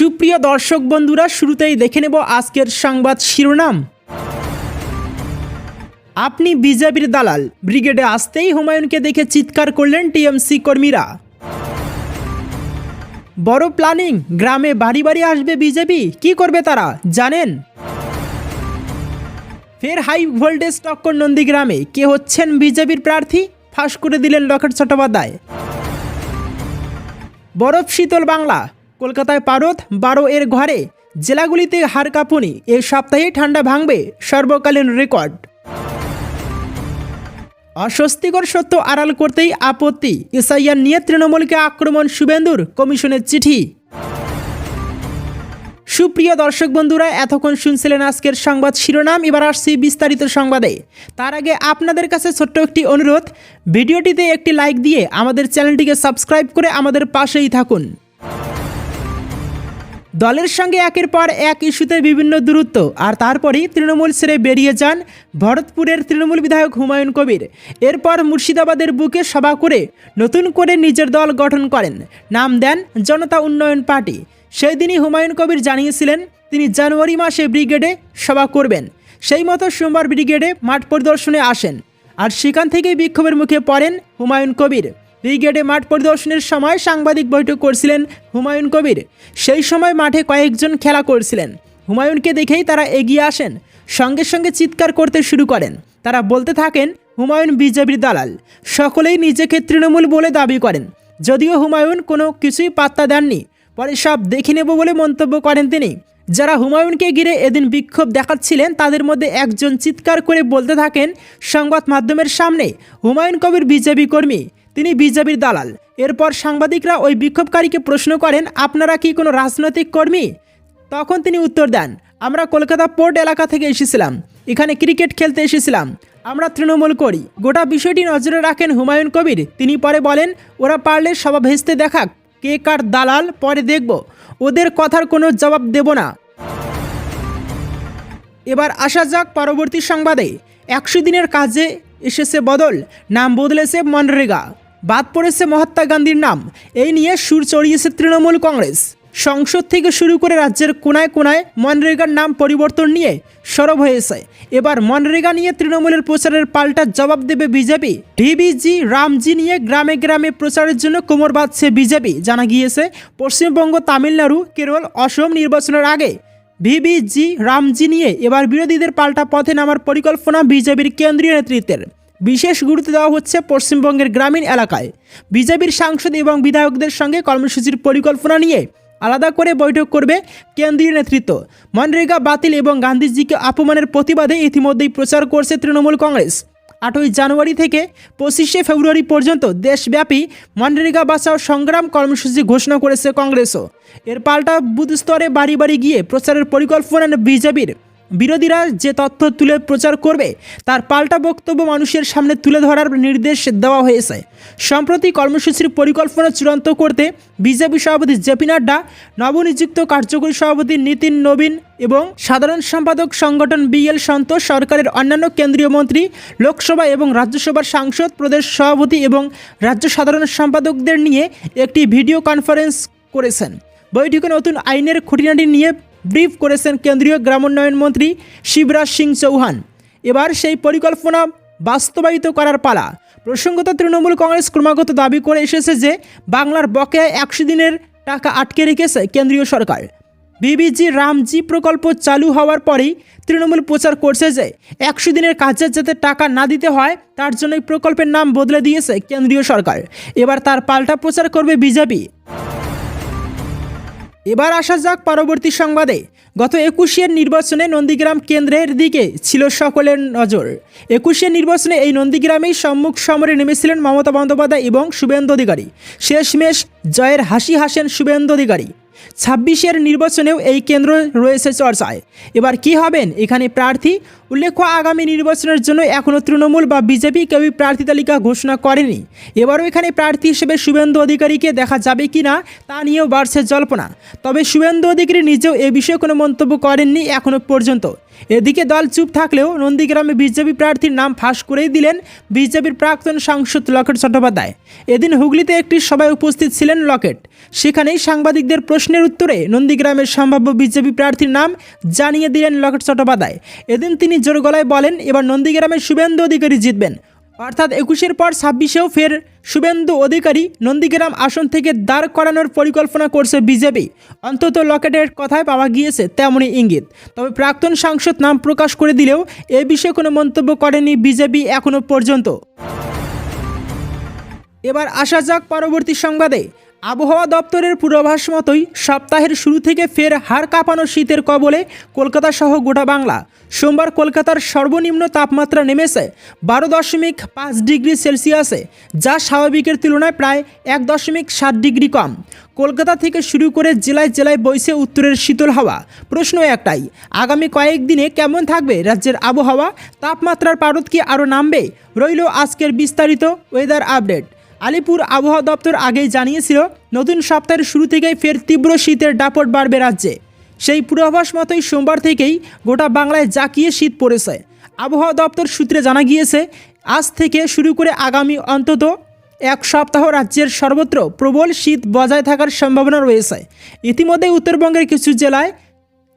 সুপ্রিয় দর্শক বন্ধুরা, শুরুতেই দেখে নেব আজকের সংবাদ শিরোনাম। আপনি বিজেপির দালাল, ব্রিগেডে আসতেই হুমায়ুনকে দেখে চিৎকার করলেন টিএমসি কর্মীরা। বড় প্ল্যানিং, গ্রামে বাড়ি বাড়ি আসবে বিজেপি, কি করবে তারা, জানেন? ফের হাই ভোল্টেজ টক্কর নন্দীগ্রামে, কে হচ্ছেন বিজেপির প্রার্থী, ফাঁস করে দিলেন লকেট চট্টোপাধ্যায়। বরফ শীতল বাংলা কলকাতায় পারদ, বারো এর ঘরে। জেলাগুলিতে হার কাঁপুনি। এ সপ্তাহে ঠান্ডা ভাঙবে সর্বকালীন রেকর্ড। অস্বস্তিকর সত্য আড়াল করতেই আপত্তি। এসআইআর নিয়ে তৃণমূলকে আক্রমণ শুভেন্দুর কমিশনের চিঠি। সুপ্রিয় দর্শক বন্ধুরা, এতক্ষণ শুনছিলেন আজকের সংবাদ শিরোনাম। এবার আসছি বিস্তারিত সংবাদে। তার আগে আপনাদের কাছে ছোট্ট একটি অনুরোধ। ভিডিওটিতে একটি লাইক দিয়ে আমাদের চ্যানেলটিকে সাবস্ক্রাইব করে আমাদের পাশেই থাকুন। দলের সঙ্গে একের পর এক ইস্যুতে বিভিন্ন দূরত্ব, আর তারপরেই তৃণমূল ছেড়ে বেরিয়ে যান ভরতপুরের তৃণমূল বিধায়ক হুমায়ুন কবির। এরপর মুর্শিদাবাদের বুকে সভা করে নতুন করে নিজের দল গঠন করেন। নাম দেন জনতা উন্নয়ন পার্টি। সেই দিনই হুমায়ুন কবির জানিয়েছিলেন, তিনি জানুয়ারি মাসে ব্রিগেডে সভা করবেন। সেই মতো সোমবার ব্রিগেডে মাঠ পরিদর্শনে আসেন। আর সেখান থেকেই বিক্ষোভের মুখে পড়েন হুমায়ুন কবির। ব্রিগেডে মাঠ পরিদর্শনের সময় সাংবাদিক বৈঠক করছিলেন হুমায়ুন কবির। সেই সময় মাঠে কয়েকজন খেলা করছিলেন। হুমায়ুনকে দেখেই তারা এগিয়ে আসেন। সঙ্গে সঙ্গে চিৎকার করতে শুরু করেন। তারা বলতে থাকেন, হুমায়ুন বিজেপির দালাল। সকলেই নিজেকে তৃণমূল বলে দাবি করেন। যদিও হুমায়ুন কোনো কিছুই পাত্তা দেননি। পরে সব দেখে নেব বলে মন্তব্য করেন তিনি। যারা হুমায়ুনকে ঘিরে এদিন বিক্ষোভ দেখাচ্ছিলেন, তাদের মধ্যে একজন চিৎকার করে বলতে থাকেন, সংবাদ মাধ্যমের সামনে হুমায়ুন কবির বিজেপি কর্মী। তিনি বিজেপির দালাল। এরপর সাংবাদিকরা ওই বিক্ষোভকারীকে প্রশ্ন করেন, আপনারা কি কোনো রাজনৈতিক কর্মী? তখন তিনি উত্তর দেন, আমরা কলকাতা পোর্ট এলাকা থেকে এসেছিলাম। এখানে ক্রিকেট খেলতে এসেছিলাম। আমরা তৃণমূল করি। গোটা বিষয়টি নজরে রাখেন হুমায়ুন কবির। তিনি পরে বলেন, ওরা পারলে সভা ভেস্তে দেখাক, কে কার দালাল, পরে দেখব। ওদের কথার কোনো জবাব দেব না। এবার আসা যাক পরবর্তী সংবাদে। একশো দিনের কাজে এসেছে বদল, নাম বদলেছে মনরেগা। বাদ পড়েছে মহাত্মা গান্ধীর নাম। এই নিয়ে সুর চড়িয়েছে তৃণমূল কংগ্রেস। সংসদ থেকে শুরু করে রাজ্যের কোনায় কোনায় মনরেগার নাম পরিবর্তন নিয়ে সরব হয়েছে। এবার মনরেগা নিয়ে তৃণমূলের প্রচারের পাল্টা জবাব দেবে বিজেপি। ডিবিজি রামজি নিয়ে গ্রামে গ্রামে প্রচারের জন্য কোমর বাঁধছে বিজেপি। জানা গিয়েছে, পশ্চিমবঙ্গ, তামিলনাড়ু, কেরল, অসম নির্বাচনের আগে ভিবিজি রামজি নিয়ে এবার বিরোধীদের পাল্টা পথে নামার পরিকল্পনা বিজেপির কেন্দ্রীয় নেতৃত্বের। বিশেষ গুরুত্ব দেওয়া হচ্ছে পশ্চিমবঙ্গের গ্রামীণ এলাকায়। বিজেপির সাংসদ এবং বিধায়কদের সঙ্গে কর্মসূচির পরিকল্পনা নিয়ে আলাদা করে বৈঠক করবে কেন্দ্রীয় নেতৃত্ব। মনরেগা বাতিল এবং গান্ধীজিকে অপমানের প্রতিবাদে ইতিমধ্যেই প্রচার করছে তৃণমূল কংগ্রেস। আটই জানুয়ারি থেকে পঁচিশে ফেব্রুয়ারি পর্যন্ত দেশব্যাপী মনরেগা বাঁচাও সংগ্রাম কর্মসূচি ঘোষণা করেছে কংগ্রেসও। এর পাল্টা বুথ স্তরে বাড়ি বাড়ি গিয়ে প্রচারের পরিকল্পনা বিজেপির। বিরোধীরা যে তথ্য তুলে প্রচার করবে, তার পাল্টা বক্তব্য মানুষের সামনে তুলে ধরার নির্দেশ দেওয়া হয়েছে। সম্প্রতি কর্মসূচির পরিকল্পনা চূড়ান্ত করতে বিজেপি সভাপতি জেপি নাড্ডা, নবনিযুক্ত কার্যকরী সভাপতি নীতিন নবীন এবং সাধারণ সম্পাদক সংগঠন বিএল সন্তোষ, সরকারের অন্যান্য কেন্দ্রীয় মন্ত্রী, লোকসভা এবং রাজ্যসভার সাংসদ, প্রদেশ সভাপতি এবং রাজ্য সাধারণ সম্পাদকদের নিয়ে একটি ভিডিও কনফারেন্স করেছেন। বৈঠকে নতুন আইনের খুঁটিনাটি নিয়ে ব্রিফ করেছেন কেন্দ্রীয় গ্রামোন্নয়ন মন্ত্রী শিবরাজ সিং চৌহান। এবার সেই পরিকল্পনা বাস্তবায়িত করার পালা। প্রসঙ্গত তৃণমূল কংগ্রেস ক্রমাগত দাবি করে এসেছে যে, বাংলার বকেয়া একশো দিনের টাকা আটকে রেখেছে কেন্দ্রীয় সরকার। বিবিজি রামজি প্রকল্প চালু হওয়ার পরেই তৃণমূল প্রচার করছে যে, একশো দিনের কাজে যাতে টাকা না দিতে হয়, তার জন্য এই প্রকল্পের নাম বদলে দিয়েছে কেন্দ্রীয় সরকার। এবার তার পাল্টা প্রচার করবে বিজেপি। এবার আসা যাক পরবর্তী সংবাদে। গত একুশের নির্বাচনে নন্দীগ্রাম কেন্দ্রের দিকে ছিল সকলের নজর। একুশের নির্বাচনে এই নন্দীগ্রামেই সম্মুখ সমরে নেমেছিলেন মমতা বন্দ্যোপাধ্যায় এবং শুভেন্দু অধিকারী। শেষমেশ জয়ের হাসি হাসেন শুভেন্দু অধিকারী। ছাব্বিশের নির্বাচনেও এই কেন্দ্র রয়েছে চর্চায়। এবার কি হবেন? এখানে প্রার্থী উল্লেখ্য, আগামী নির্বাচনের জন্য এখনও তৃণমূল বা বিজেপি কেউই প্রার্থী তালিকা ঘোষণা করেনি। এবারও এখানে প্রার্থী হিসেবে শুভেন্দু অধিকারীকে দেখা যাবে কি না, তা নিয়েও বাড়ছে জল্পনা। তবে শুভেন্দু অধিকারী নিজেও এ বিষয়ে কোনো মন্তব্য করেননি এখনও পর্যন্ত। এদিকে দল চুপ থাকলেও নন্দীগ্রামে বিজেপি প্রার্থীর নাম ফাঁস করেই দিলেন বিজেপির প্রাক্তন সাংসদ লকেট চট্টোপাধ্যায়। এদিন হুগলিতে একটি সভায় উপস্থিত ছিলেন লকেট। সেখানেই সাংবাদিকদের প্রশ্নের উত্তরে নন্দীগ্রামের সম্ভাব্য বিজেপি প্রার্থীর নাম জানিয়ে দিলেন লকেট চট্টোপাধ্যায়। এদিন তিনি জোর গলায় বলেন, এবার নন্দীগ্রামের শুভেন্দু অধিকারী জিতবেন। অর্থাৎ একুশের পর ছাব্বিশেও ফের শুভেন্দু অধিকারী নন্দীগ্রাম আসন থেকে দাঁড় করানোর পরিকল্পনা করছে বিজেপি। অন্তত লকেটের কথায় পাওয়া গিয়েছে তেমনই ইঙ্গিত। তবে প্রাক্তন সাংসদ নাম প্রকাশ করে দিলেও এ বিষয়ে কোনো মন্তব্য করেনি বিজেপি এখনও পর্যন্ত। এবার আসা যাক পরবর্তী সংবাদে। আবহাওয়া দপ্তরের পূর্বাভাস মতোই সপ্তাহের শুরু থেকে ফের হাড় কাঁপানো শীতের কবলে কলকাতা সহ গোটা বাংলা। সোমবার কলকাতার সর্বনিম্ন তাপমাত্রা নেমেছে বারো দশমিক পাঁচ ডিগ্রি সেলসিয়াসে, যা স্বাভাবিকের তুলনায় প্রায় এক দশমিক সাত ডিগ্রি কম। কলকাতা থেকে শুরু করে জেলায় জেলায় বইছে উত্তরের শীতল হাওয়া। প্রশ্ন একটাই, আগামী কয়েকদিনে কেমন থাকবে রাজ্যের আবহাওয়া? তাপমাত্রার পারদ কি আরও নামবে? রইল আজকের বিস্তারিত ওয়েদার আপডেট আলিপুর আবহাওয়া দপ্তর আগেই জানিয়েছিল, নতুন সপ্তাহের শুরু থেকেই ফের তীব্র শীতের দাপট বাড়বে রাজ্যে। সেই পূর্বাভাস মতোই সোমবার থেকেই গোটা বাংলায় জাঁকিয়ে শীত পড়েছে। আবহাওয়া দপ্তর সূত্রে জানা গিয়েছে, আজ থেকে শুরু করে আগামী অন্তত এক সপ্তাহ রাজ্যের সর্বত্র প্রবল শীত বজায় থাকার সম্ভাবনা রয়েছে। ইতিমধ্যে উত্তরবঙ্গের কিছু জেলায়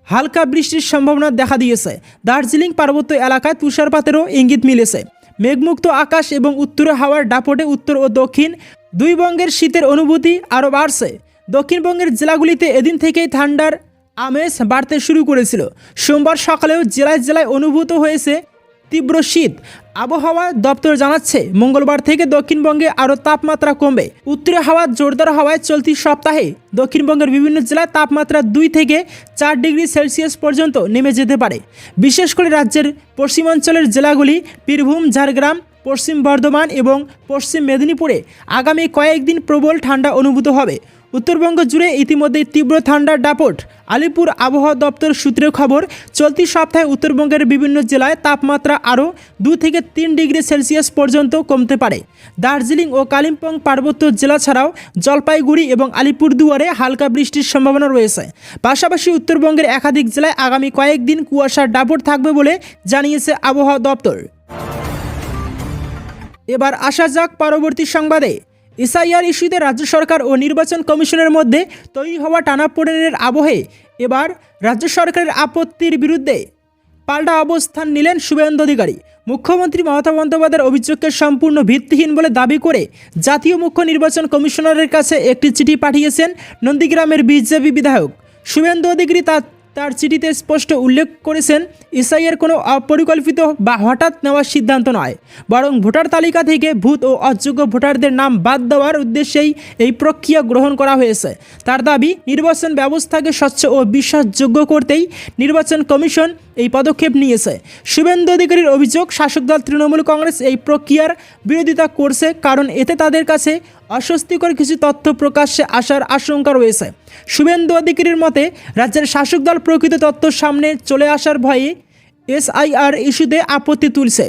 হালকা বৃষ্টির সম্ভাবনা দেখা দিয়েছে। দার্জিলিং পার্বত্য এলাকায় তুষারপাতেরও ইঙ্গিত মিলেছে। মেঘমুক্ত আকাশ এবং উত্তরে হাওয়ার ডাপটে উত্তর ও দক্ষিণ দুই বঙ্গের শীতের অনুভূতি আরও বাড়ছে। দক্ষিণবঙ্গের জেলাগুলিতে এদিন থেকেই ঠান্ডার আমেজ বাড়তে শুরু করেছিল। সোমবার সকালেও জেলায় জেলায় অনুভূত হয়েছে তীব্র শীত। আবহাওয়া দপ্তর জানাচ্ছে, মঙ্গলবার থেকে দক্ষিণবঙ্গে আরও তাপমাত্রা কমবে। উত্তরে হাওয়া জোরদার হাওয়ায় চলতি সপ্তাহে দক্ষিণবঙ্গের বিভিন্ন জেলায় তাপমাত্রা দুই থেকে চার ডিগ্রি সেলসিয়াস পর্যন্ত নেমে যেতে পারে। বিশেষ করে রাজ্যের পশ্চিমাঞ্চলের জেলাগুলি বীরভূম, ঝাড়গ্রাম, পশ্চিম বর্ধমান এবং পশ্চিম মেদিনীপুরে আগামী কয়েকদিন প্রবল ঠান্ডা অনুভূত হবে। উত্তরবঙ্গ জুড়ে ইতিমধ্যেই তীব্র ঠান্ডার দাপট। আলিপুর আবহাওয়া দপ্তর সূত্রে খবর, চলতি সপ্তাহে উত্তরবঙ্গের বিভিন্ন জেলায় তাপমাত্রা আরও দু থেকে তিন ডিগ্রি সেলসিয়াস পর্যন্ত কমতে পারে। দার্জিলিং ও কালিম্পং পার্বত্য জেলা ছাড়াও জলপাইগুড়ি এবং আলিপুরদুয়ারে হালকা বৃষ্টির সম্ভাবনা রয়েছে। পাশাপাশি উত্তরবঙ্গের একাধিক জেলায় আগামী কয়েকদিন কুয়াশার দাপট থাকবে বলে জানিয়েছে আবহাওয়া দপ্তর। এবার আসা যাক পরবর্তী সংবাদে। এসআইআর ইস্যুতে রাজ্য সরকার ও নির্বাচন কমিশনের মধ্যে তৈরি হওয়া টানাপোড়েনের আবহে এবার রাজ্য সরকারের আপত্তির বিরুদ্ধে পাল্টা অবস্থান নিলেন শুভেন্দু অধিকারী। মুখ্যমন্ত্রী মমতা বন্দ্যোপাধ্যায়ের অভিযোগকে সম্পূর্ণ ভিত্তিহীন বলে দাবি করে জাতীয় মুখ্য নির্বাচন কমিশনারের কাছে একটি চিঠি পাঠিয়েছেন নন্দীগ্রামের বিজেপি বিধায়ক। শুভেন্দু অধিকারী তার তার চিঠিতে স্পষ্ট উল্লেখ করেছেন, এসআইয়ের কোনো অপরিকল্পিত বা হঠাৎ নেওয়ার সিদ্ধান্ত নয়। বরং ভোটার তালিকা থেকে ভূত ও অযোগ্য ভোটারদের নাম বাদ দেওয়ার উদ্দেশ্যেই এই প্রক্রিয়া গ্রহণ করা হয়েছে। তার দাবি, নির্বাচন ব্যবস্থাকে স্বচ্ছ ও বিশ্বাসযোগ্য করতেই নির্বাচন কমিশন এই পদক্ষেপ নিয়েছে। শুভেন্দু অধিকারীর অভিযোগ, শাসক দল তৃণমূল কংগ্রেস এই প্রক্রিয়ার বিরোধিতা করছে কারণ এতে তাদের কাছে অস্বস্তিকর কিছু তথ্য প্রকাশ্যে আসার আশঙ্কা রয়েছে। শুভেন্দু অধিকারীর মতে, রাজ্যের শাসক দল প্রকৃত তথ্য সামনে চলে আসার ভয়ে এসআইআর ইস্যুতে আপত্তি তুলছে।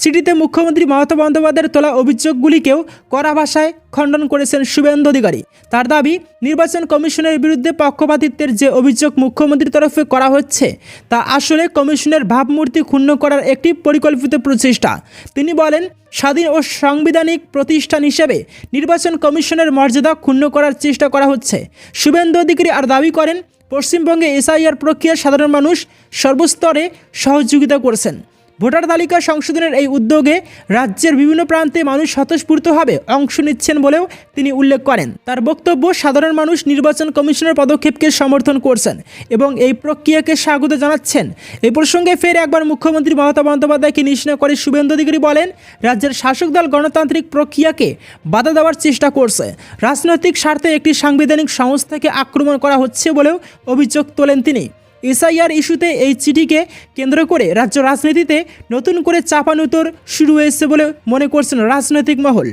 চিঠিতে মুখ্যমন্ত্রী মমতা বন্দ্যোপাধ্যায়ের তোলা অভিযোগগুলিকেও কড়া ভাষায় খণ্ডন করেছেন শুভেন্দু অধিকারী। তার দাবি, নির্বাচন কমিশনের বিরুদ্ধে পক্ষপাতিত্বের যে অভিযোগ মুখ্যমন্ত্রীর তরফে করা হচ্ছে, তা আসলে কমিশনের ভাবমূর্তি ক্ষুণ্ণ করার একটি পরিকল্পিত প্রচেষ্টা। তিনি বলেন, স্বাধীন ও সাংবিধানিক প্রতিষ্ঠান হিসেবে নির্বাচন কমিশনের মর্যাদা ক্ষুণ্ণ করার চেষ্টা করা হচ্ছে। শুভেন্দু অধিকারী আর দাবি করেন পশ্চিমবঙ্গে এসআইআর প্রক্রিয়া সাধারণ মানুষ সর্বস্তরে সহযোগিতা করছেন। ভোটার তালিকা সংশোধনের এই উদ্যোগে রাজ্যের বিভিন্ন প্রান্তে মানুষ স্বতঃস্ফূর্তভাবে অংশ নিচ্ছেন বলেও তিনি উল্লেখ করেন। তার বক্তব্য, সাধারণ মানুষ নির্বাচন কমিশনের পদক্ষেপকে সমর্থন করছেন এবং এই প্রক্রিয়াকে স্বাগত জানাচ্ছেন। এই প্রসঙ্গে ফের একবার মুখ্যমন্ত্রী মমতা বন্দ্যোপাধ্যায়কে নিশ্চয় করে শুভেন্দু অধিকারী বলেন, রাজ্যের শাসক দল গণতান্ত্রিক প্রক্রিয়াকে বাধা দেওয়ার চেষ্টা করছে। রাজনৈতিক স্বার্থে একটি সাংবিধানিক সংস্থাকে আক্রমণ করা হচ্ছে বলেও অভিযোগ তোলেন তিনি। এসআইআর ইস্যুতে এই চিঠিকে কেন্দ্র করে রাজ্য রাজনীতিতে নতুন করে চাপানুতর শুরু হয়েছে বলে মনে করছেন রাজনৈতিক মহল।